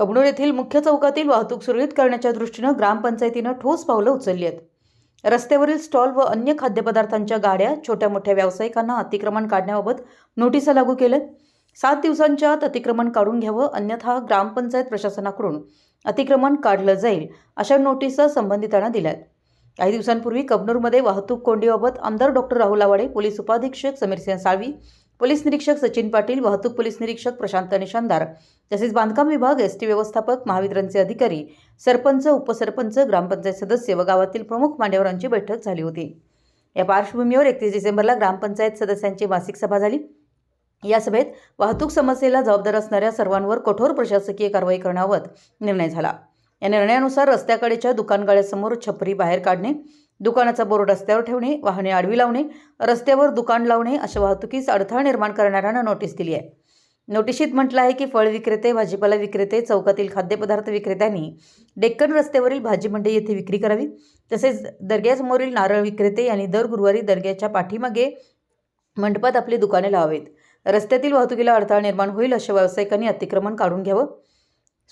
कबनूर येथील मुख्य चौकातील वाहतूक सुरळीत करण्याच्या दृष्टीनं ग्रामपंचायतीनं ठोस पावलं उचलली आहेत. रस्त्यावरील स्टॉल व अन्य खाद्यपदार्थांच्या गाड्या छोट्या मोठ्या व्यावसायिकांना अतिक्रमण काढण्याबाबत नोटिसा लागू केल्या सात दिवसांच्या आत अतिक्रमण काढून घ्यावं अन्यथा ग्रामपंचायत प्रशासनाकडून अतिक्रमण काढलं जाईल अशा नोटिसा संबंधितांना दिल्यात. काही दिवसांपूर्वी कबनूरमध्ये वाहतूक कोंडीबाबत आमदार डॉक्टर राहुल आवाडे पोलीस उपाधीक्षक समीरसिंह साळवी पोलीस निरीक्षक सचिन पाटील वाहतूक पोलीस निरीक्षक प्रशांत निशानदार तसेच बांधकाम विभाग एस टी व्यवस्थापक महावितरणचे अधिकारी सरपंच उपसरपंच ग्रामपंचायत सदस्य व गावातील प्रमुख मान्यवरांची बैठक झाली होती. या पार्श्वभूमीवर एकतीस डिसेंबरला ग्रामपंचायत सदस्यांची मासिक सभा झाली. या सभेत वाहतूक समस्येला जबाबदार असणाऱ्या सर्वांवर कठोर प्रशासकीय कारवाई करण्याबाबत निर्णय झाला. या निर्णयानुसार रस्त्याकडेच्या दुकानगाड्यासमोर छपरी बाहेर काढणे दुकानाचा बोर्ड रस्त्यावर ठेवणे वाहने आडवी लावणे रस्त्यावर दुकान लावणे अशा वाहतुकीस अडथळा निर्माण करणाऱ्यांना नोटीस दिली आहे. नोटिशीत म्हटलं आहे की फळ विक्रेते भाजीपाला विक्रेते चौकातील खाद्यपदार्थ विक्रेत्यांनी डेक्कन रस्त्यावरील भाजी मंडई येथे विक्री करावी. तसेच दर्ग्यासमोरील नारळ विक्रेते यांनी दर गुरुवारी दर्ग्याच्या पाठीमागे मंडपात आपली दुकाने लावावीत. रस्त्यातील वाहतुकीला अडथळा निर्माण होईल अशा व्यावसायिकांनी अतिक्रमण काढून घ्यावं.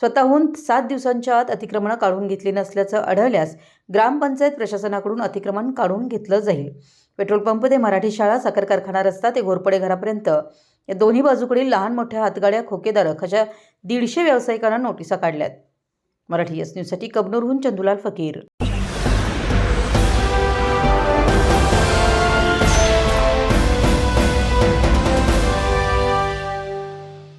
स्वतःहून सात दिवसांच्या आत अतिक्रमणं काढून घेतली नसल्याचं आढळल्यास ग्रामपंचायत प्रशासनाकडून अतिक्रमण काढून घेतलं जाईल. पेट्रोल पंप ते मराठी शाळा साखर कारखाना रस्ता ते घोरपडे घरापर्यंत या दोन्ही बाजूकडील लहान मोठ्या हातगाड्या खोकेदारक अशा दीडशे व्यावसायिकांना नोटिसा काढल्यात. मराठी एस न्यूजसाठी कबनूरहून चंदुलाल फकीर.